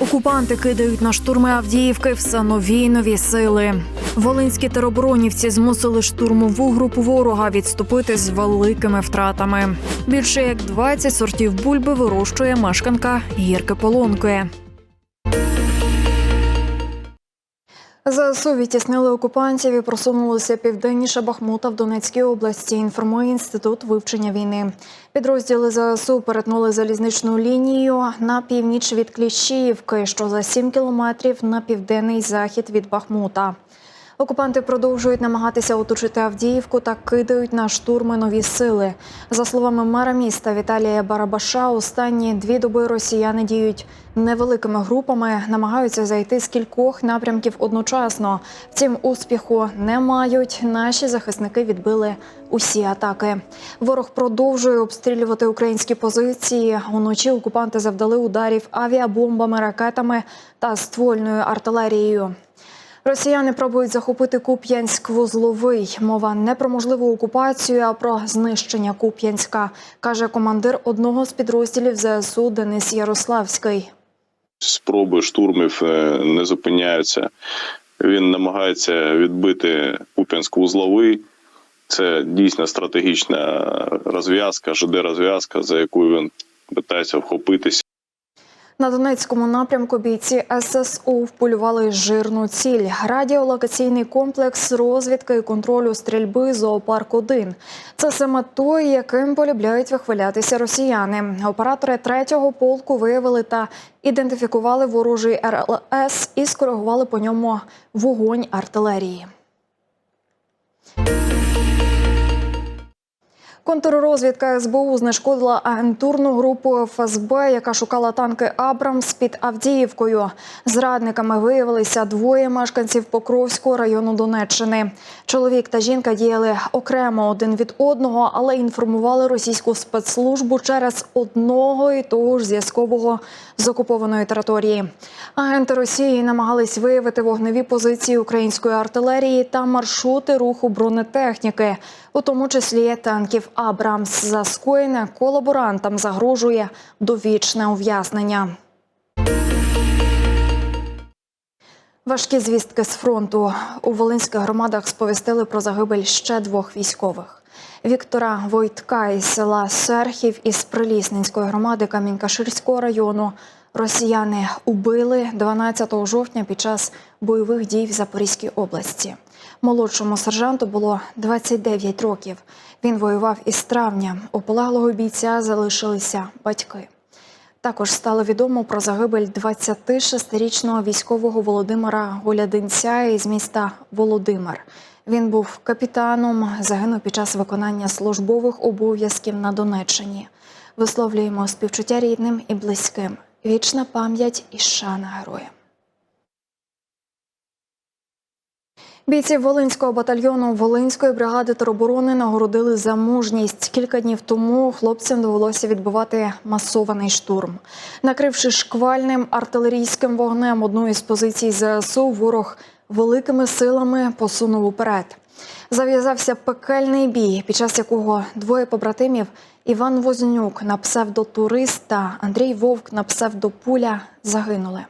Окупанти кидають на штурми Авдіївки все нові й нові сили. Волинські тероборонівці змусили штурмову групу ворога відступити з великими втратами. Більше як 20 сортів бульби вирощує мешканка гірки Полонки. ЗСУ відтіснили окупантів і просунулися південніше Бахмута в Донецькій області. Інформує інститут вивчення війни. Підрозділи ЗСУ перетнули залізничну лінію на північ від Кліщіївки, що за 7 кілометрів на південний захід від Бахмута. Окупанти продовжують намагатися оточити Авдіївку та кидають на штурми нові сили. За словами мера міста Віталія Барабаша, останні дві доби росіяни діють невеликими групами, намагаються зайти з кількох напрямків одночасно. Втім, успіху не мають. Наші захисники відбили усі атаки. Ворог продовжує обстрілювати українські позиції. Уночі окупанти завдали ударів авіабомбами, ракетами та ствольною артилерією. Росіяни пробують захопити Куп'янськ-Вузловий. Мова не про можливу окупацію, а про знищення Куп'янська, каже командир одного з підрозділів ЗСУ Денис Ярославський. Спроби штурмів е, не зупиняються. Він намагається відбити Куп'янськ-Вузловий. Це дійсно стратегічна розв'язка, ЖД розв'язка, за яку він питається вхопитися. На Донецькому напрямку бійці ССУ вполювали жирну ціль. Радіолокаційний комплекс розвідки і контролю стрільби зоопарк 1 Це саме той, яким полюбляють вихвалятися росіяни. Оператори третього полку виявили та ідентифікували ворожий РЛС і скоригували по ньому вогонь артилерії. Контррозвідка СБУ знешкодила агентурну групу ФСБ, яка шукала танки Абрамс під Авдіївкою. Зрадниками виявилися двоє мешканців Покровського району Донеччини. Чоловік та жінка діяли окремо один від одного, але інформували російську спецслужбу через одного і того ж зв'язкового з окупованої території. Агенти Росії намагались виявити вогневі позиції української артилерії та маршрути руху бронетехніки, у тому числі танків Абрамс. За скоєне колаборантам загрожує довічне ув'язнення. Важкі звістки з фронту у волинських громадах сповістили про загибель ще двох військових. Віктора Войтка із села Серхів із Прилісненської громади Камінькаширського району росіяни убили 12 жовтня під час бойових дій в Запорізькій області. Молодшому сержанту було 29 років. Він воював із травня. У полеглого бійця залишилися батьки. Також стало відомо про загибель 26-річного військового Володимира Голядинця із міста Володимир. Він був капітаном, загинув під час виконання службових обов'язків на Донеччині. Висловлюємо співчуття рідним і близьким. Вічна пам'ять і шана героям. Бійці Волинського батальйону Волинської бригади тероборони нагородили за мужність. Кілька днів тому хлопцям довелося відбивати масований штурм. Накривши шквальним артилерійським вогнем одну із позицій ЗСУ, ворог великими силами посунув уперед. Зав'язався пекельний бій, під час якого двоє побратимів Іван Вознюк на псевдотурист та Андрій Вовк на псевдопуля загинули.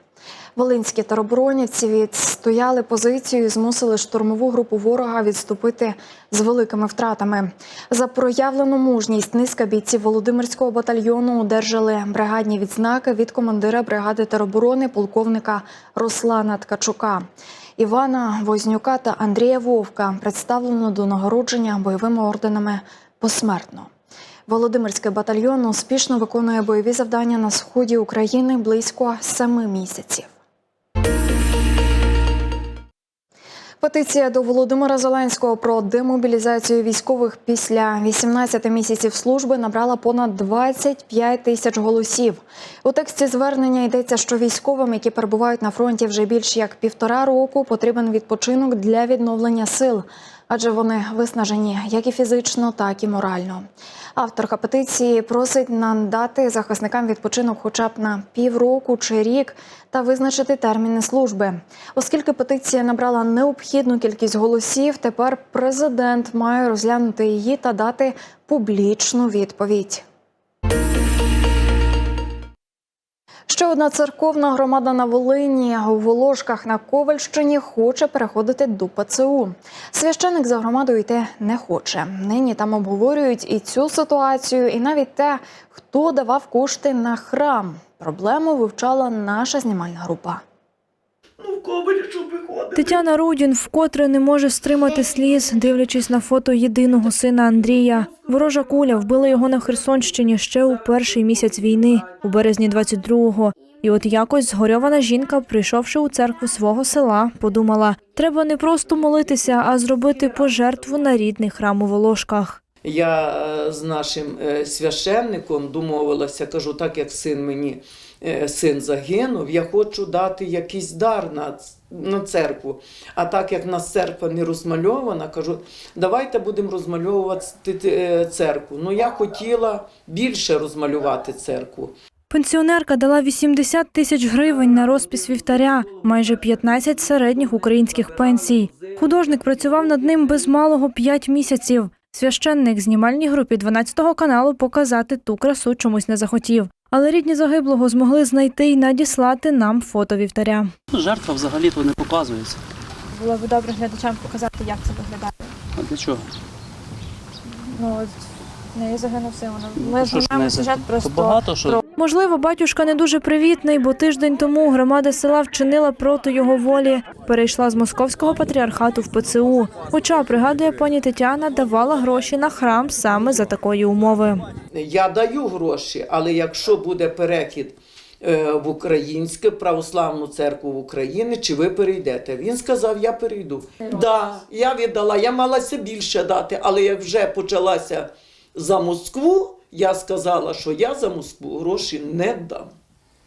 Волинські тероборонівці відстояли позицію і змусили штурмову групу ворога відступити з великими втратами. За проявлену мужність низка бійців Володимирського батальйону одержали бригадні відзнаки від командира бригади тероборони полковника Руслана Ткачука. Івана Вознюка та Андрія Вовка представлено до нагородження бойовими орденами посмертно. Володимирський батальйон успішно виконує бойові завдання на сході України близько семи місяців. Петиція до Володимира Зеленського про демобілізацію військових після 18 місяців служби набрала понад 25 тисяч голосів. У тексті звернення йдеться, що військовим, які перебувають на фронті вже більш як півтора року, потрібен відпочинок для відновлення сил. адже вони виснажені як і фізично, так і морально. Авторка петиції просить надати захисникам відпочинок хоча б на півроку чи рік та визначити терміни служби. Оскільки петиція набрала необхідну кількість голосів, тепер президент має розглянути її та дати публічну відповідь. Ще одна церковна громада на Волині у Волошках на Ковальщині хоче переходити до ПЦУ. Священик за громадою йти не хоче. Нині там обговорюють і цю ситуацію, і навіть те, хто давав кошти на храм. Проблему вивчала наша знімальна група. Ну, в ковалі, щоб виходили. Тетяна Рудін вкотре не може стримати сліз, дивлячись на фото єдиного сина Андрія. Ворожа куля вбила його на Херсонщині ще у перший місяць війни, у березні 22-го. І от якось згорьована жінка, прийшовши у церкву свого села, подумала: треба не просто молитися, а зробити пожертву на рідний храм у Волошках. Я е, з нашим е, священником домовилася, кажу, так як син мені син загинув, я хочу дати якийсь дар на, на церкву. А так як нас церква не розмальована, кажу, давайте будемо розмальовувати е, церкву. Ну я хотіла більше розмалювати церкву. Пенсіонерка дала 80 тисяч гривень на розпис вівтаря, майже 15 середніх українських пенсій. Художник працював над ним без малого 5 місяців. Священник знімальній групі 12 каналу показати ту красу чомусь не захотів. Але рідні загиблого змогли знайти і надіслати нам фото вівтаря. Ну, Жертва взагалі то не показується. Було б добре глядачам показати, як це виглядає. А для чого? Ну от в неї загинув син. Ну, що ж не за- то багато що Можливо, батюшка не дуже привітний, бо тиждень тому громада села вчинила проти його волі. Перейшла з московського патріархату в ПЦУ. Хоча, пригадує пані Тетяна, давала гроші на храм саме за такої умови. Я даю гроші, але якщо буде перехід е, в українську православну церкву в Україні, чи ви перейдете? Він сказав, я перейду. Да, я віддала, я малася більше дати, але як вже почалася за Москву, я сказала, що я за Москву гроші не дам.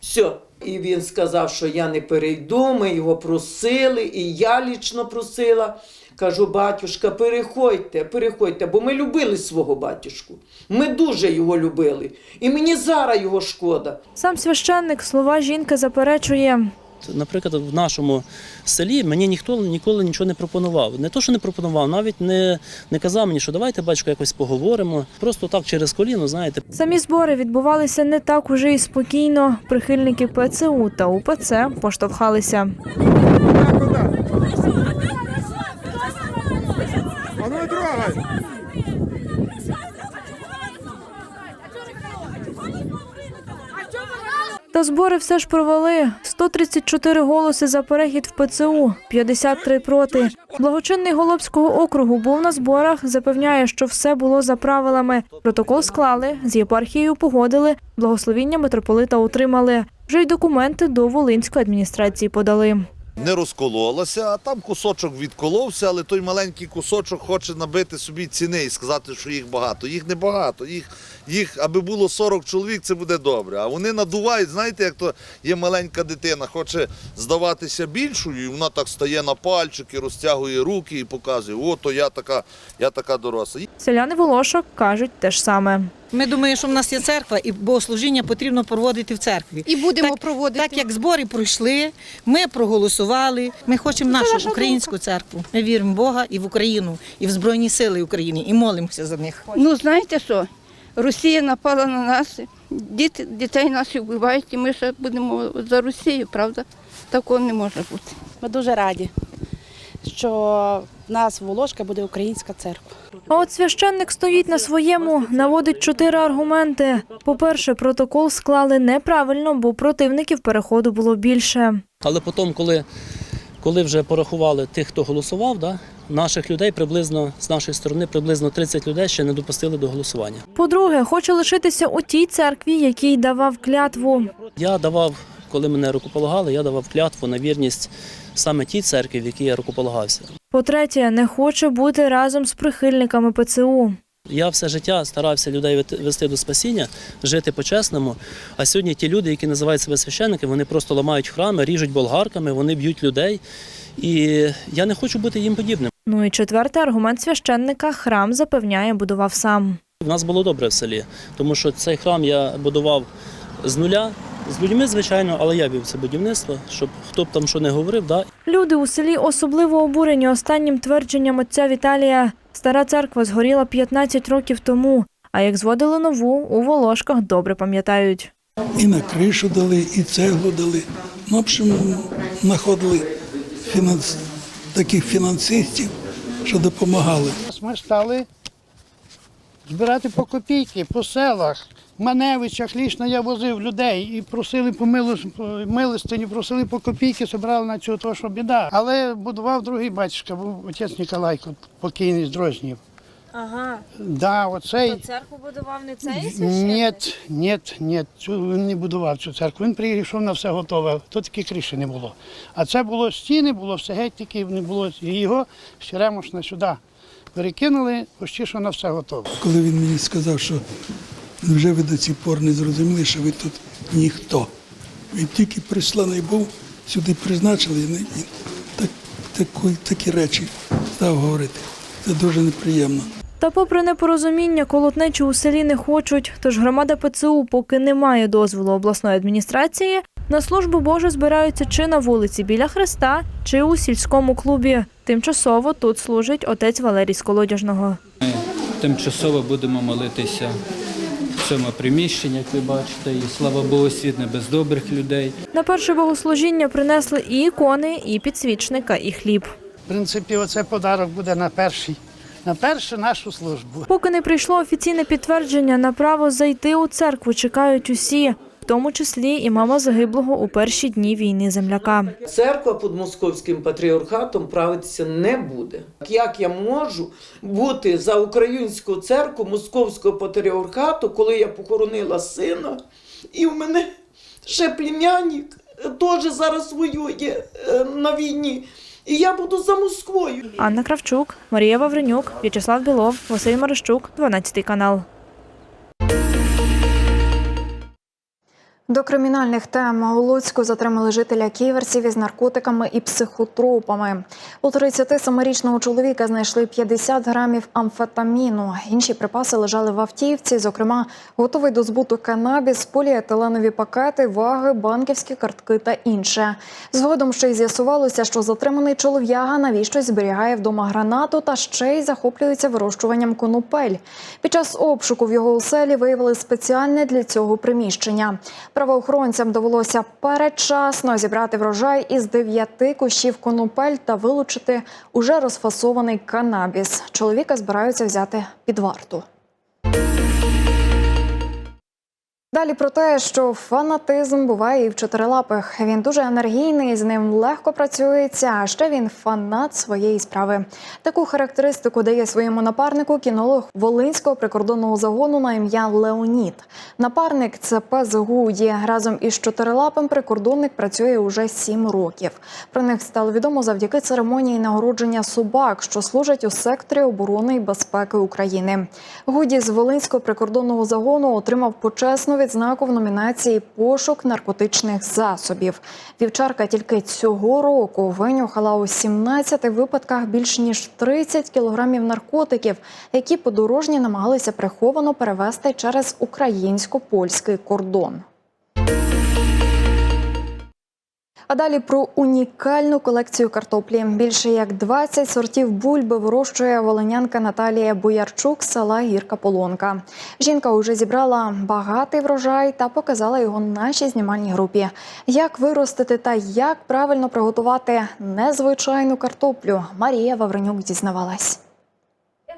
Все. І він сказав, що я не перейду, ми його просили, і я лічно просила. Кажу, батюшка, переходьте, переходьте, бо ми любили свого батюшку. Ми дуже його любили. І мені зараз його шкода. Сам священник слова жінки заперечує. Наприклад, в нашому селі мені ніхто ніколи нічого не пропонував. Не то, що не пропонував, навіть не, не казав мені, що давайте, батько, якось поговоримо. Просто так через коліно, знаєте. Самі збори відбувалися не так уже і спокійно. Прихильники ПЦУ та УПЦ поштовхалися. А ну трогай! Та збори все ж провели. 134 голоси за перехід в ПЦУ, 53 проти. Благочинний Голобського округу був на зборах, запевняє, що все було за правилами. Протокол склали, з єпархією погодили, благословіння митрополита отримали. Вже й документи до Волинської адміністрації подали. Не розкололася, а там кусочок відколовся, але той маленький кусочок хоче набити собі ціни і сказати, що їх багато. Їх не багато. Їх, їх аби було 40 чоловік, це буде добре. А вони надувають, знаєте, як то є маленька дитина, хоче здаватися більшою, і вона так стає на пальчики, розтягує руки і показує, о, то я така, я така доросла. Селяни Волошок кажуть те ж саме. Ми думаємо, що в нас є церква, і богослужіння потрібно проводити в церкві. І будемо Так- проводити. Так як збори пройшли, ми проголосували. Ми хочемо нашу українську церкву. Ми віримо в Бога і в Україну, і в Збройні Сили України, і молимося за них. Ну знаєте що? Росія напала на нас, діти, дітей наших вбивають, і ми ще будемо за Росію, правда? Такого не може бути. Ми дуже раді, що в нас в Волошка буде українська церква. А от священник стоїть на своєму, наводить чотири аргументи. По-перше, протокол склали неправильно, бо противників переходу було більше. Але потім, коли, коли вже порахували тих, хто голосував, да, наших людей приблизно з нашої сторони приблизно 30 людей ще не допустили до голосування. По-друге, хоче лишитися у тій церкві, якій давав клятву. Я давав, коли мене рукополагали, я давав клятву на вірність саме тій церкві, в якій я рукополагався. По-третє, не хоче бути разом з прихильниками ПЦУ. Я все життя старався людей вести до спасіння, жити по-чесному. А сьогодні ті люди, які називають себе священники, вони просто ламають храми, ріжуть болгарками, вони б'ють людей. І я не хочу бути їм подібним. Ну і четвертий аргумент священника храм запевняє, будував сам. У нас було добре в селі, тому що цей храм я будував з нуля, з людьми, звичайно, але я вів це будівництво, щоб хто б там що не говорив, да, Люди у селі особливо обурені останнім твердженням отця Віталія. Стара церква згоріла 15 років тому, а як зводили нову, у Волошках добре пам'ятають. І на кришу дали, і цеглу дали. Ну, в общем, знаходили фінанс... таких фінансистів, що допомагали. Ми стали збирати по копійки по селах. В Маневичах лічно я возив людей і просили по милос- милостині, просили по копійки, збирали на цю то, що біда. Але будував другий батюшка, був отець Ніколайко, покійний з Дрознів. Ага, Да, оцей. церкву будував не цей Ні, ні, ні, цю він не будував цю церкву. Він прийшов на все готове, то таки криші не було. А це було стіни, було все геть тільки не було. І його черемошно сюди перекинули, почти що на все готове. Коли він мені сказав, що вже ви до цих пор не зрозуміли, що ви тут ніхто. Він тільки присланий був, сюди призначили, і так, такі, такі речі став говорити. Це дуже неприємно. Та попри непорозуміння, колотнечу у селі не хочуть, тож громада ПЦУ, поки не має дозволу обласної адміністрації, на службу Божу збираються чи на вулиці біля Хреста, чи у сільському клубі. Тимчасово тут служить отець Валерій з Колодяжного. Тимчасово будемо молитися в цьому приміщенні, як ви бачите, і слава Богу, світ не без добрих людей. На перше богослужіння принесли і ікони, і підсвічника, і хліб. В принципі, оце подарок буде на перший, на першу нашу службу. Поки не прийшло офіційне підтвердження на право зайти у церкву, чекають усі, тому числі і мама загиблого у перші дні війни земляка. Церква під московським патріархатом правитися не буде. Як я можу бути за українську церкву московського патріархату, коли я похоронила сина, і в мене ще племянник теж зараз воює е, на війні. І я буду за Москвою. Анна Кравчук, Марія Вавренюк, В'ячеслав Білов, Василь Марищук, 12 канал. До кримінальних тем у Луцьку затримали жителя ківерців із наркотиками і психотропами. У 37-річного чоловіка знайшли 50 грамів амфетаміну. Інші припаси лежали в автівці, зокрема, готовий до збуту канабіс, поліетиленові пакети, ваги, банківські картки та інше. Згодом ще й з'ясувалося, що затриманий чолов'яга навіщось зберігає вдома гранату та ще й захоплюється вирощуванням конопель. Під час обшуку в його оселі виявили спеціальне для цього приміщення. Правоохоронцям довелося передчасно зібрати врожай із дев'яти кущів конопель та вилучити уже розфасований канабіс. Чоловіка збираються взяти під варту. Далі про те, що фанатизм буває і в чотирилапих. Він дуже енергійний, з ним легко працюється. А ще він фанат своєї справи. Таку характеристику дає своєму напарнику кінолог Волинського прикордонного загону на ім'я Леонід. Напарник це пес Гуді. Разом із чотирилапим прикордонник працює уже сім років. Про них стало відомо завдяки церемонії нагородження собак, що служать у секторі оборони і безпеки України. Гуді з Волинського прикордонного загону отримав почесну відзнаку в номінації Пошук наркотичних засобів. Вівчарка тільки цього року винюхала у 17 випадках більш ніж 30 кілограмів наркотиків, які подорожні намагалися приховано перевезти через українсько-польський кордон. А далі про унікальну колекцію картоплі. Більше як 20 сортів бульби вирощує волинянка Наталія Боярчук з села Гірка Полонка. Жінка уже зібрала багатий врожай та показала його нашій знімальній групі. Як виростити та як правильно приготувати незвичайну картоплю, Марія Вавренюк дізнавалась.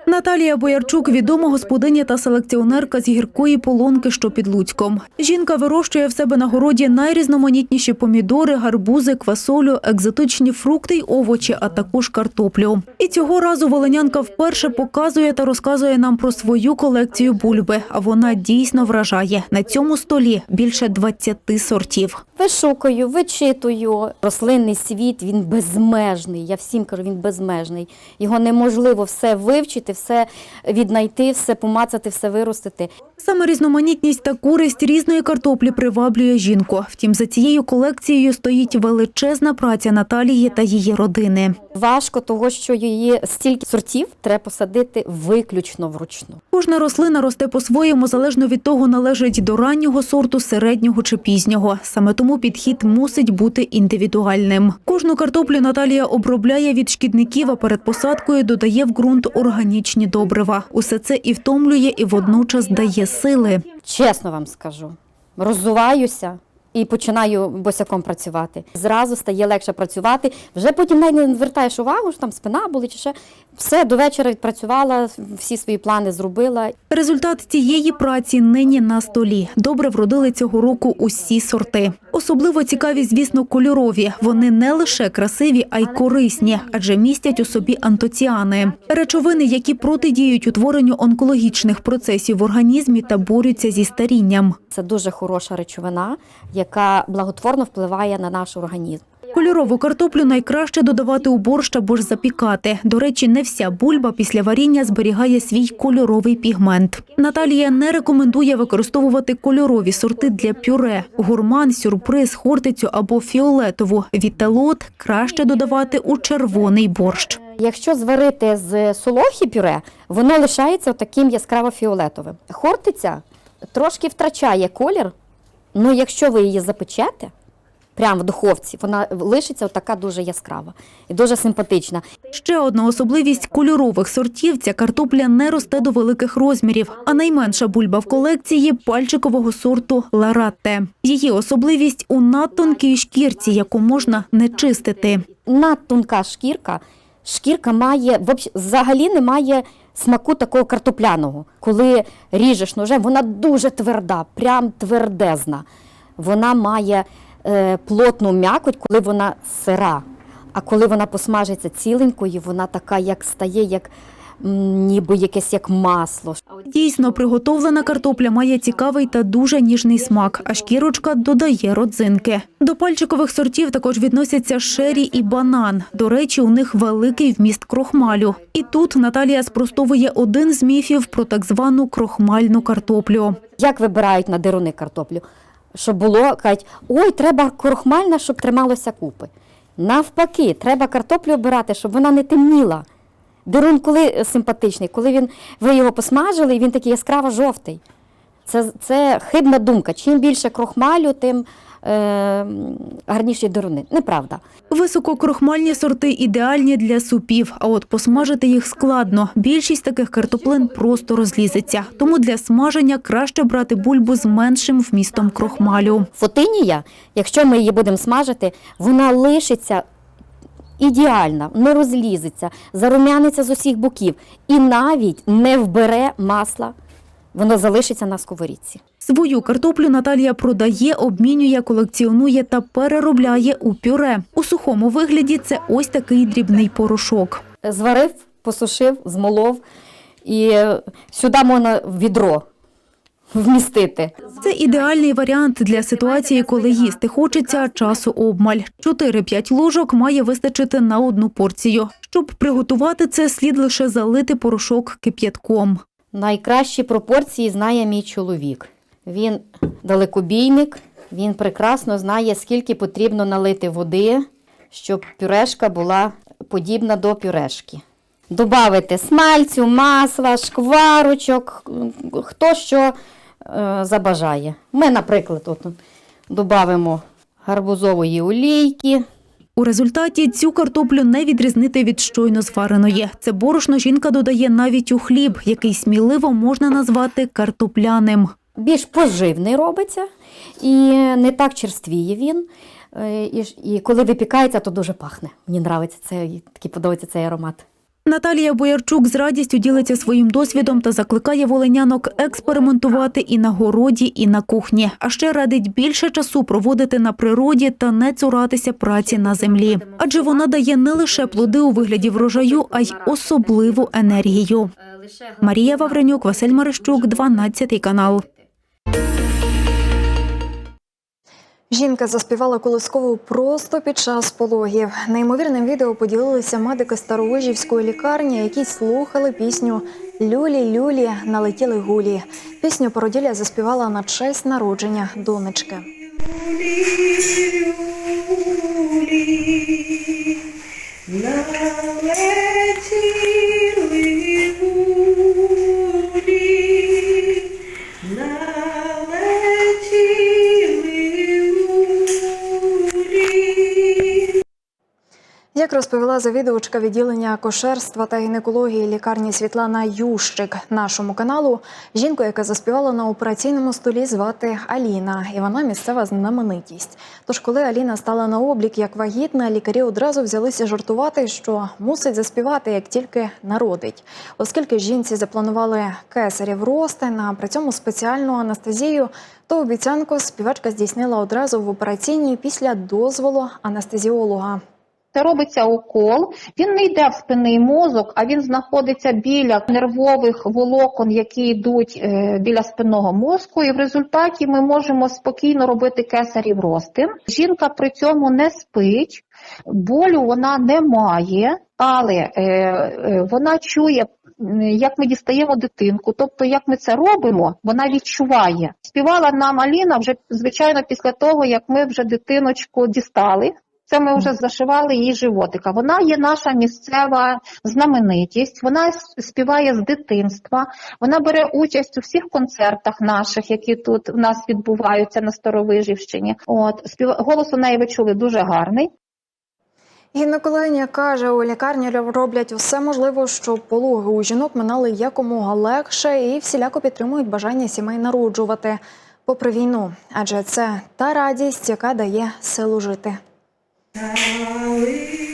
Наталія Боярчук відома господиня та селекціонерка з гіркої полонки, що під Луцьком. Жінка вирощує в себе на городі найрізноманітніші помідори, гарбузи, квасолю, екзотичні фрукти й овочі, а також картоплю. І цього разу волинянка вперше показує та розказує нам про свою колекцію бульби. А вона дійсно вражає. На цьому столі більше 20 сортів. Вишукую, вичитую. Рослинний світ він безмежний. Я всім кажу, він безмежний. Його неможливо все вивчити, все віднайти, все помацати, все виростити. Саме різноманітність та користь різної картоплі приваблює жінку. Втім, за цією колекцією стоїть величезна праця Наталії та її родини. Важко того, що її її стільки сортів треба посадити виключно вручну. Кожна рослина росте по-своєму, залежно від того, належить до раннього сорту, середнього чи пізнього. Саме тому підхід мусить бути індивідуальним. Кожну картоплю Наталія обробляє від шкідників, а перед посадкою додає в ґрунт органічні добрива. Усе це і втомлює, і водночас дає сили. Чесно вам скажу, роззуваюся і починаю босяком працювати. Зразу стає легше працювати. Вже потім навіть не звертаєш увагу, що там спина болить чи ще. Все, до вечора відпрацювала, всі свої плани зробила. Результат цієї праці нині на столі. Добре вродили цього року усі сорти. Особливо цікаві, звісно, кольорові. Вони не лише красиві, а й корисні, адже містять у собі антоціани. Речовини, які протидіють утворенню онкологічних процесів в організмі та борються зі старінням. Це дуже хороша речовина, яка благотворно впливає на наш організм. Кольорову картоплю найкраще додавати у борщ або ж запікати. До речі, не вся бульба після варіння зберігає свій кольоровий пігмент. Наталія не рекомендує використовувати кольорові сорти для пюре. Гурман, сюрприз, хортицю або фіолетову. Вітелот краще додавати у червоний борщ. Якщо зварити з солохи пюре, воно лишається таким яскраво-фіолетовим. Хортиця трошки втрачає колір, але якщо ви її запечете, прямо в духовці, вона лишиться така дуже яскрава і дуже симпатична. Ще одна особливість кольорових сортів ця картопля не росте до великих розмірів, а найменша бульба в колекції пальчикового сорту ларатте. Її особливість у надтонкій шкірці, яку можна не чистити. Надтонка шкірка, шкірка має взагалі немає смаку такого картопляного. Коли ріжеш ножем, вона дуже тверда, прям твердезна. Вона має е, плотну м'якоть, коли вона сира. А коли вона посмажиться ціленькою, вона така, як стає, як ніби якесь як масло. Дійсно, приготовлена картопля має цікавий та дуже ніжний смак, а шкірочка додає родзинки. До пальчикових сортів також відносяться шері і банан. До речі, у них великий вміст крохмалю. І тут Наталія спростовує один з міфів про так звану крохмальну картоплю. Як вибирають на дируни картоплю? Щоб було, кажуть, ой, треба крохмальна, щоб трималося купи. Навпаки, треба картоплю обирати, щоб вона не темніла. Дирун коли симпатичний, коли він, ви його посмажили, і він такий яскраво жовтий. Це, це хибна думка. Чим більше крохмалю, тим е, гарніші дируни. Неправда. Висококрохмальні сорти ідеальні для супів, а от посмажити їх складно. Більшість таких картоплин просто розлізеться. Тому для смаження краще брати бульбу з меншим вмістом крохмалю. Фотинія, якщо ми її будемо смажити, вона лишиться ідеальна, не розлізеться, зарум'яниться з усіх боків і навіть не вбере масла. Воно залишиться на сковорідці. Свою картоплю Наталія продає, обмінює, колекціонує та переробляє у пюре. У сухому вигляді це ось такий дрібний порошок. Зварив, посушив, змолов і сюди можна відро вмістити. Це ідеальний варіант для ситуації, коли їсти хочеться, часу обмаль. 4-5 ложок має вистачити на одну порцію. Щоб приготувати це, слід лише залити порошок кип'ятком. Найкращі пропорції знає мій чоловік. Він далекобійник, він прекрасно знає, скільки потрібно налити води, щоб пюрешка була подібна до пюрешки. Добавити смальцю, масла, шкварочок, хто що забажає. Ми, наприклад, от, додамо гарбузової олійки, У результаті цю картоплю не відрізнити від щойно звареної. Це борошно жінка додає навіть у хліб, який сміливо можна назвати картопляним. більш поживний робиться і не так черствіє він. Е, І, коли випікається, то дуже пахне. Мені подобається це, такий подобається цей аромат. Наталія Боярчук з радістю ділиться своїм досвідом та закликає волинянок експериментувати і на городі, і на кухні. А ще радить більше часу проводити на природі та не цуратися праці на землі. Адже вона дає не лише плоди у вигляді врожаю, а й особливу енергію. Марія Вавренюк, Василь Марищук, 12 канал. Жінка заспівала колискову просто під час пологів. Неймовірним відео поділилися медики Старовижівської лікарні, які слухали пісню Люлі, люлі, налетіли гулі. Пісню породілля заспівала на честь народження донечки. Налетіли Як розповіла завідувачка відділення акушерства та гінекології лікарні Світлана Ющик нашому каналу, жінку, яка заспівала на операційному столі, звати Аліна, і вона місцева знаменитість. Тож, коли Аліна стала на облік як вагітна, лікарі одразу взялися жартувати, що мусить заспівати, як тільки народить. Оскільки жінці запланували кесарів ростин, а при цьому спеціальну анестезію, то обіцянку співачка здійснила одразу в операційній після дозволу анестезіолога. Це робиться укол. Він не йде в спинний мозок, а він знаходиться біля нервових волокон, які йдуть е, біля спинного мозку. І в результаті ми можемо спокійно робити кесарів ростин. Жінка при цьому не спить, болю вона не має, але е, е, вона чує. Як ми дістаємо дитинку, тобто як ми це робимо, вона відчуває. Співала нам Аліна вже звичайно після того, як ми вже дитиночку дістали. Це ми вже зашивали її животика. Вона є наша місцева знаменитість. Вона співає з дитинства. Вона бере участь у всіх концертах наших, які тут у нас відбуваються на Старовижівщині. От голос у неї ви чули дуже гарний. Гінекологиня каже, у лікарні роблять усе можливе, щоб пологи у жінок минали якомога легше і всіляко підтримують бажання сімей народжувати попри війну, адже це та радість, яка дає силу жити. Чим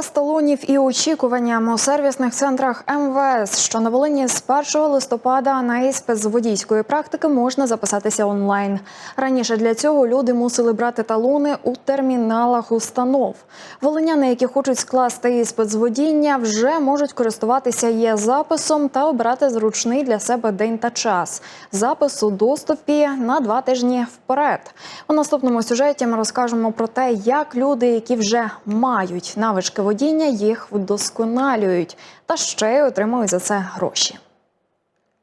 Без талонів і очікуванням у сервісних центрах МВС, що на Волині з 1 листопада на іспит з водійської практики можна записатися онлайн. Раніше для цього люди мусили брати талони у терміналах установ. Волиняни, які хочуть скласти іспит з водіння, вже можуть користуватися є записом та обрати зручний для себе день та час. Запис у доступі на два тижні вперед. У наступному сюжеті ми розкажемо про те, як люди, які вже мають навички водіння, їх вдосконалюють та ще й отримують за це гроші.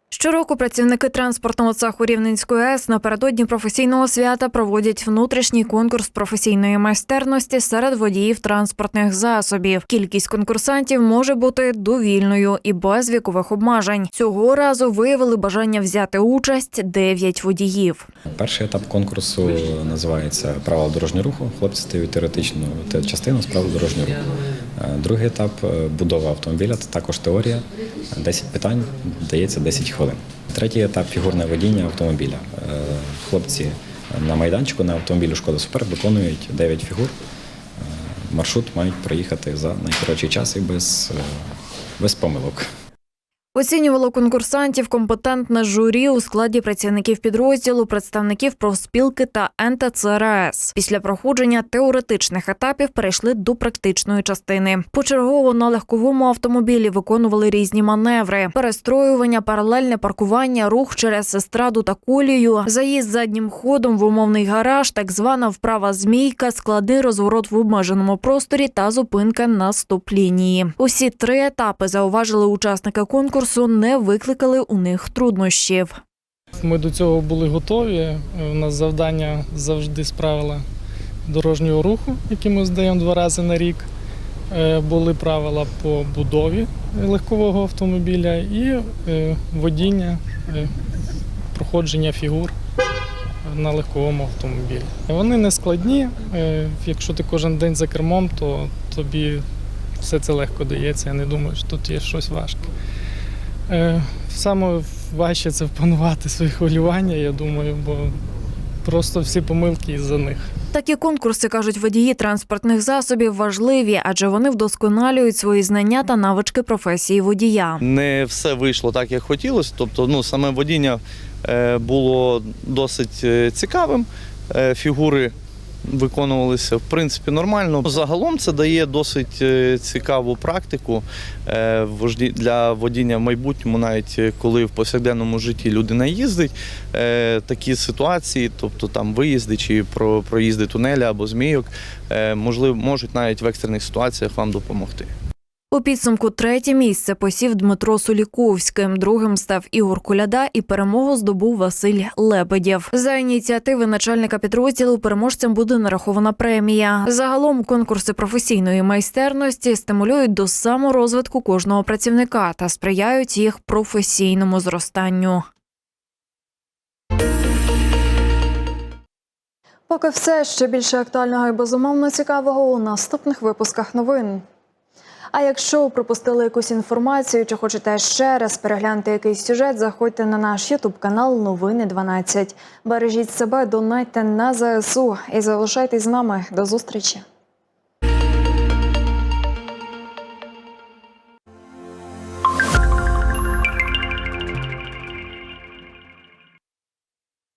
Щороку працівники транспортного цеху Рівненської АЕС напередодні професійного свята проводять внутрішній конкурс професійної майстерності серед водіїв транспортних засобів. Кількість конкурсантів може бути довільною і без вікових обмежень. Цього разу виявили бажання взяти участь 9 водіїв. Перший етап конкурсу називається Правила дорожнього руху. Хлопці стають теоретичну те- частину з правил дорожнього руху. Е, Другий етап е, будова автомобіля, це також теорія. 10 питань, дається 10 хвилин. Третій етап фігурне водіння автомобіля. Е, Хлопці на майданчику на автомобілі Шкода Супер виконують 9 фігур. Маршрут мають проїхати за найкоротший час і без, без помилок. Оцінювало конкурсантів компетентне журі у складі працівників підрозділу, представників профспілки та НТЦРС. Після проходження теоретичних етапів перейшли до практичної частини. Почергово на легковому автомобілі виконували різні маневри: перестроювання, паралельне паркування, рух через естраду та колію, заїзд заднім ходом в умовний гараж, так звана вправа змійка, складний розворот в обмеженому просторі та зупинка на стоп-лінії. Усі три етапи зауважили учасники конкурсу, не викликали у них труднощів. Ми до цього були готові. У нас завдання завжди з правила дорожнього руху, які ми здаємо два рази на рік. Е, Були правила по будові легкового автомобіля і е, водіння, е, проходження фігур на легковому автомобілі. Вони не складні. Е, Якщо ти кожен день за кермом, то тобі все це легко дається. Я не думаю, що тут є щось важке. Е, Саме важче це впанувати свої хвилювання, я думаю, бо просто всі помилки із-за них. Такі конкурси кажуть водії транспортних засобів важливі, адже вони вдосконалюють свої знання та навички професії водія. Не все вийшло так, як хотілося. Тобто, ну, саме водіння е, було досить е, цікавим. Фігури виконувалися в принципі нормально. Загалом це дає досить е, цікаву практику е, для водіння в майбутньому, навіть е, коли в повсякденному житті людина їздить. Такі ситуації, тобто там виїзди чи про проїзди тунеля або змійок, можливо, можуть навіть в екстрених ситуаціях вам допомогти. У підсумку третє місце посів Дмитро Суліковський. Другим став Ігор Куляда і перемогу здобув Василь Лебедєв. За ініціативи начальника підрозділу переможцям буде нарахована премія. Загалом конкурси професійної майстерності стимулюють до саморозвитку кожного працівника та сприяють їх професійному зростанню. Поки все ще більше актуального і безумовно цікавого у наступних випусках новин. А якщо пропустили якусь інформацію чи хочете ще раз переглянути якийсь сюжет, заходьте на наш Ютуб канал Новини 12. Бережіть себе, донайте на ЗСУ і залишайтесь з нами. До зустрічі.